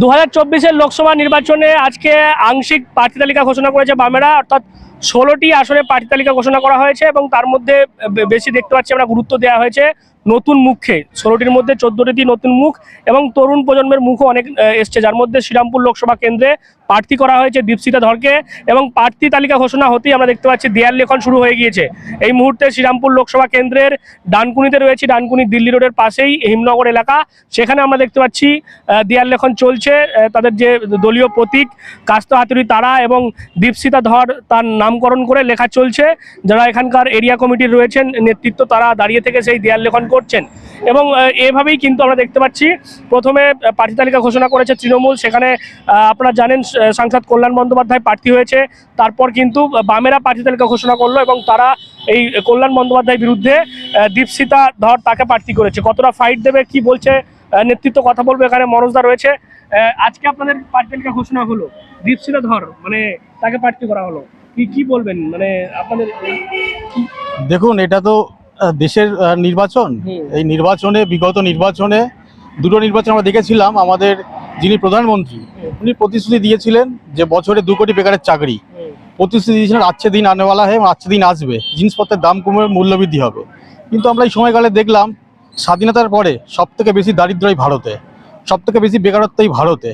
দু হাজার লোকসভা নির্বাচনে আজকে আংশিক প্রার্থী তালিকা ঘোষণা করেছে বামেরা অর্থাৎ ষোলোটি আসনে প্রার্থী তালিকা ঘোষণা করা হয়েছে এবং তার মধ্যে বেশি দেখতে পাচ্ছি আমরা গুরুত্ব দেওয়া হয়েছে নতুন মুখে। ষোলোটির মধ্যে চোদ্দটি নতুন মুখ এবং তরুণ প্রজন্মের মুখও অনেক এসছে। যার মধ্যে শ্রীরামপুর লোকসভা কেন্দ্রে প্রার্থী করা হয়েছে দীপসিতা ধরকে এবং প্রার্থী তালিকা ঘোষণা হতেই আমরা দেখতে পাচ্ছি দেয়াল লেখন শুরু হয়ে গিয়েছে। এই মুহূর্তে শ্রীরামপুর লোকসভা কেন্দ্রের ডানকুনিতে রয়েছে, ডানকুনি দিল্লি রোডের পাশেই হিমনগর এলাকা। সেখানে আমরা দেখতে পাচ্ছি দেয়াল লেখন চলছে। তাদের যে দলীয় প্রতীক কাস্ত হাতুড়ি তারা এবং দীপসিতা ধর তার নামকরণ করে লেখা চলছে। যারা এখানকার এরিয়া কমিটির রয়েছেন, নেতৃত্ব তারা দাঁড়িয়ে থেকে সেই দেয়াল লেখন করছেন। এবং এভাবেই কিন্তু আমরা দেখতে পাচ্ছি, প্রথমে প্রার্থী তালিকা ঘোষণা করেছে তৃণমূল। সেখানে আপনারা জানেন সাংসদ কল্যাণ বন্দ্যোপাধ্যায় প্রার্থী হয়েছে। তারপর কিন্তু বামেরা প্রার্থী তালিকা ঘোষণা করল এবং তারা এই কল্যাণ বন্দ্যোপাধ্যায়ের বিরুদ্ধে দীপসিতা ধর তাকে প্রার্থী করেছে। কতটা ফাইট দেবে, কি বলছে নেতৃত্ব কথা বলবে এখানে মনোজদা রয়েছে। আজকে আপনাদের প্রার্থী তালিকা ঘোষণা হলো। দীপসিতা ধর মানে তাকে প্রার্থী করা হলো। কি কি বলবেন? মানে আপনাদের দেখুন এটা তো দেশের নির্বাচন। এই নির্বাচনে বিগত নির্বাচনে দুটো নির্বাচন আমরা দেখেছিলাম। আমাদের যিনি প্রধানমন্ত্রী উনি প্রতিশ্রুতি দিয়েছিলেন যে বছরে দু কোটি বেকারের চাকরি। প্রতিশ্রুতি দিয়েছিলেন আচ্ছে দিন আনেওয়ালা হয় আজকে দিন আসবে। জিনিসপত্রের দাম কমে মূল্যবৃদ্ধি হবে। কিন্তু আমরা এই সময়কালে দেখলাম স্বাধীনতার পরে সব থেকে বেশি দারিদ্রই ভারতে। সব থেকে বেশি বেকারত্বই ভারতে।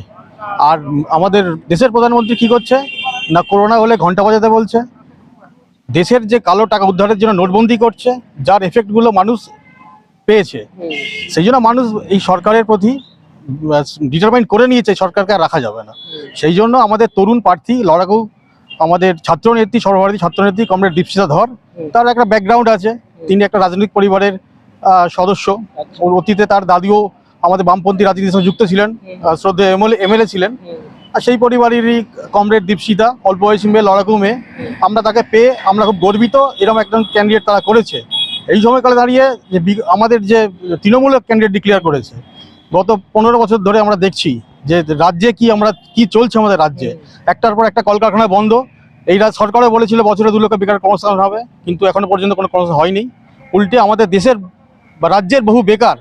আর আমাদের দেশের প্রধানমন্ত্রী কি করছে? না করোনা হলে ঘণ্টা বাজাতে বলছে। দেশের যে কালো টাকা উদ্ধারের জন্য নোটবন্দি করছে যার এফেক্টগুলো মানুষ পেয়েছে। সেই জন্য মানুষ এই সরকারের প্রতি ডিটারমাইন করে নিয়েছে সরকারকে আর রাখা যাবে না। সেই জন্য আমাদের তরুণ প্রার্থী লড়াকু আমাদের ছাত্রনেত্রী সর্বভারতীয় ছাত্রনেত্রী কমরেড দীপশিতা ধর তার একটা ব্যাকগ্রাউন্ড আছে। তিনি একটা রাজনৈতিক পরিবারের সদস্য। ওর অতীতে তার দাদিও আমাদের বামপন্থী রাজনীতির সঙ্গে যুক্ত ছিলেন। শ্রদ্ধেয় এমএলএ ছিলেন। আর সেই পরিবারেরই কমরেড দীপশিতা অল্প বয়সী মেয়ে, লড়াকু মেয়ে। আমরা তাকে পেয়ে আমরা খুব গর্বিত, এরকম একজন ক্যান্ডিডেট তারা করেছে। এই সময়কালে দাঁড়িয়ে যে আমাদের যে তৃণমূলের ক্যান্ডিডেট ডিক্লেয়ার করেছে, গত পনেরো বছর ধরে আমরা দেখছি যে রাজ্যে কি আমরা, কি চলছে আমাদের রাজ্যে। একটার পর একটা কলকারখানা বন্ধ। এই রাজ সরকারও বলেছিল, বছরে দু লক্ষ বেকার কর্মসংস্থান হবে, কিন্তু এখনও পর্যন্ত কোনো কর্মসংস্থান হয়নি। উল্টে আমাদের দেশের বা রাজ্যের বহু বেকার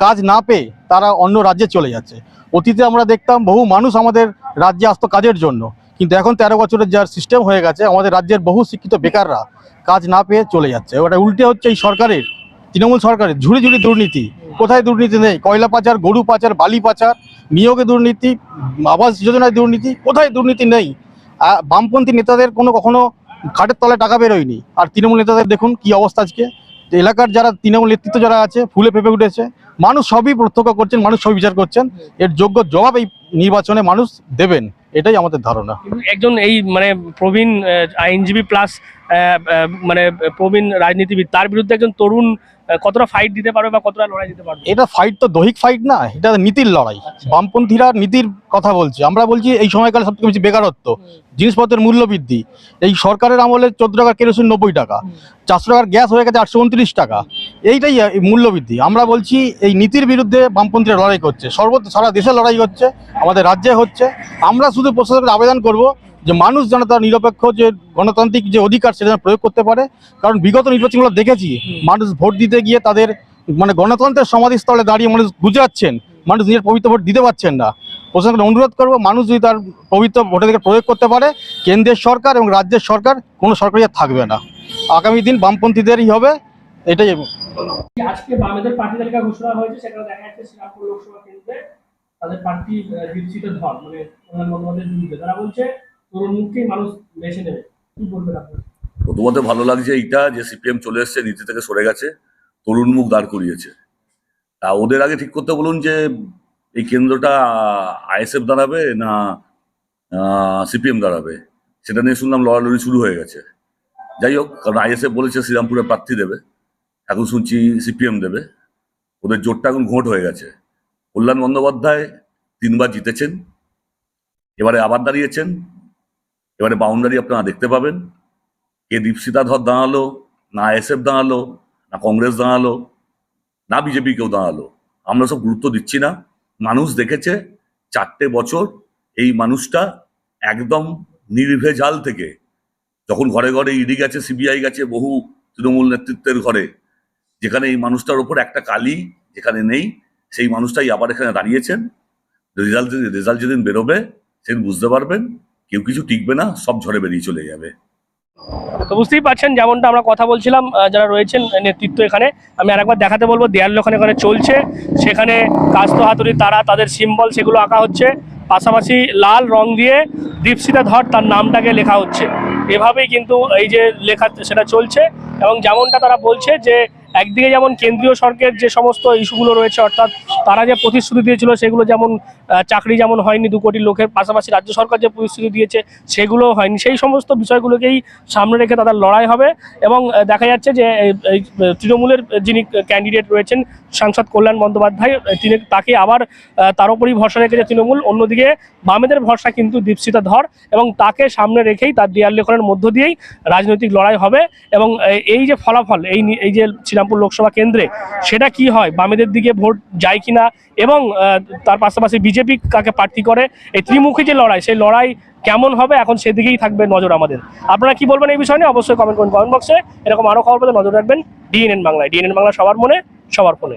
কাজ না পেয়ে তারা অন্য রাজ্যে চলে যাচ্ছে। অতীতে আমরা দেখতাম বহু মানুষ আমাদের রাজ্যে আসতো কাজের জন্য। কিন্তু এখন তেরো বছরের যার সিস্টেম হয়ে গেছে, আমাদের রাজ্যের বহু শিক্ষিত বেকাররা কাজ না পেয়ে চলে যাচ্ছে। ওটা উল্টে হচ্ছে এই সরকারের, তৃণমূল সরকারের ঝুড়ি ঝুড়ি দুর্নীতি। কোথায় দুর্নীতি নেই? কয়লা পাচার, গরু পাচার, বালি পাচার, নিয়োগে দুর্নীতি, আবাস যোজনায় দুর্নীতি, কোথায় দুর্নীতি নেই? বামপন্থী নেতাদের কোনো কখনো খাটের তলায় টাকা বেরোয়নি। আর তৃণমূল নেতাদের দেখুন কি অবস্থা আজকে। এলাকার যারা তৃণমূল নেতৃত্ব যারা আছে, ফুলে ফেপে উঠেছে। মানুষ সবই প্রত্যক্ষ করছেন, মানুষ সবই বিচার করছেন। এর যোগ্য জবাব এই নির্বাচনে মানুষ দেবেন, এটাই আমাদের ধারণা। একজন এই মানে প্রবীণ আইনজীবী প্লাস মানে প্রবীণ রাজনীতিবিদ, তার বিরুদ্ধে একজন তরুণ কতটা ফাইট দিতে পারবে বা কতটা লড়াই দিতে পারবে? এটা ফাইট তো দৈহিক ফাইট না এটা নীতির লড়াই। আচ্ছা। বামপন্থীরা নীতির কথা বলছে। আমরা বলছি এই সময়কালে সবথেকে বেশি বেকারত্ব জিনিসপত্রের মূল্য বৃদ্ধি এই সরকারের আমলে চোদ্দ টাকা কেরোসিন নব্বই টাকা চারশো টাকার গ্যাস হয়ে গেছে আটশো উনত্রিশ টাকা। এইটাই মূল্য বৃদ্ধি আমরা বলছি এই নীতির বিরুদ্ধে বামপন্থীরা লড়াই করছে। সর্বত্র সারা দেশে লড়াই হচ্ছে আমাদের রাজ্যে হচ্ছে। আমরা শুধু প্রশাসনের আবেদন করব যে মানুষ যেন তার নিরপেক্ষ, যে গণতান্ত্রিক যে অধিকার সেটা প্রয়োগ করতে পারে। কারণ বিগত নির্বাচনগুলো দেখেছি, মানুষ ভোট দিতে গিয়ে তাদের মানে গণতন্ত্রের সমাধিস্থলে দাঁড়িয়ে মানুষ গুজরাচ্ছেন। মানুষ নিজের পবিত্র ভোট দিতে পারছেন না। প্রশাসনকে অনুরোধ করব, মানুষ যদি তার পবিত্র ভোটাধিকার প্রয়োগ করতে পারে, কেন্দ্রের সরকার এবং রাজ্যের সরকার কোনো সরকারি আর থাকবে না। আগামী দিন বামপন্থীদেরই হবে, এটাই আজকে বামেদের প্রার্থী তালিকা ঘোষণা হয়েছে, সেখানে দেখা যাচ্ছে শ্রীরামপুর লোকসভা কেন্দ্রে তাদের দীপসিত ধর মানে তারা বলছে আপনার? প্রথমত ভালো লাগছে এইটা যে সিপিএম চলে এসছে নীতি থেকে সরে গেছে, তরুণ মুখ দাঁড় করিয়েছে। তা ওদের আগে ঠিক করতে বলুন যে এই কেন্দ্রটা আইএসএফ দাঁড়াবে না সিপিএম দাঁড়াবে? সেটা নিয়ে শুনলাম লড়ালড়ি শুরু হয়ে গেছে। যাই হোক, কারণ আইএসএফ বলেছে শ্রীরামপুরে প্রার্থী দেবে। এখন শুনছি সিপিএম দেবে। ওদের জোরটা এখন ঘোট হয়ে গেছে। কল্যাণ বন্দ্যোপাধ্যায় তিনবার জিতেছেন, এবারে আবার দাঁড়িয়েছেন। এবারে বাউন্ডারি আপনারা দেখতে পাবেন। কে দীপসিতা ধর দাঁড়াল, না এসএফ দাঁড়াল, না কংগ্রেস দাঁড়াল, না বিজেপি কেউ দাঁড়াল। আমরা সব গুরুত্ব দিচ্ছি না। মানুষ দেখেছে চারটে বছর এই মানুষটা একদম নির্ভেজাল থেকে, যখন ঘরে ঘরে ইডি গেছে সিবিআই গেছে, বহু তৃণমূল নেতৃত্বের ঘরে, যেখানে এই মানুষটার ওপর একটা কালি যেখানে নেই, সেই মানুষটাই আবার এখানে দাঁড়িয়েছেন। রেজাল্ট রেজাল্ট যেদিন বেরোবে, সেদিন বুঝতে পারবেন। কেউ কিছু টিকবে না, সব ঝরে বেরিয়ে চলে যাবে। তো বুঝতেই পারছেন যেমনটা আমরা কথা বলছিলাম যারা রয়েছেন নেতৃত্ব এখানে, আমি আরেকবার দেখাতে বলব দেয়াল লেখন এখানে চলছে। সেখানে কাস্ত হাতুড়ি, তারা, তাদের সিম্বল সেগুলো আঁকা হচ্ছে। পাশাপাশি লাল রং দিয়ে দীপসিতা ধর, তার নামটাকে লেখা হচ্ছে। এভাবেই কিন্তু এই যে লেখা, সেটা চলছে। এবং যেমনটা তারা বলছে যে একদিকে যেমন কেন্দ্রীয় সরকারের যে সমস্ত ইস্যুগুলো রয়েছে, অর্থাৎ তারা যে প্রতিশ্রুতি দিয়েছিল, সেগুলো যেমন চাকরি যেমন হয়নি দু কোটি লোকের পাশাপাশি রাজ্য সরকার যে প্রতিশ্রুতি দিয়েছে সেগুলো হয়নি। সেই সমস্ত বিষয়গুলোকেই সামনে রেখে তাদের লড়াই হবে এবং দেখা যাচ্ছে যে তৃণমূলের যিনি ক্যান্ডিডেট রয়েছেন, সাংসদ কল্যাণ বন্দ্যোপাধ্যায় তিনি তাকে আবার তার উপরই ভরসা রেখেছে তৃণমূল। অন্যদিকে বামেদের ভরসা কিন্তু দীপসিতা ধর এবং তাকে সামনে রেখেই তার দেয়াল লেখনের মধ্য দিয়েই রাজনৈতিক লড়াই হবে এবং এই যে ফলাফল, এই এই যে শ্রীরামপুর লোকসভা কেন্দ্রে, সেটা কি হয়? বামেদের দিকে ভোট যায় কিনা? এবং তার পাশাপাশি বিজেপি কাকে প্রার্থী করে? এই ত্রিমুখী যে লড়াই, সেই লড়াই কেমন হবে? এখন সেদিকেই থাকবে নজর আমাদের। আপনারা কি বলবেন এই বিষয় নিয়ে? অবশ্যই কমেন্ট করুন কমেন্ট বক্সে এরকম আরও খবর পেতে নজর রাখবেন ডিএনএন বাংলায়। ডিএনএন বাংলা সবার মনে, সবার ফোনে।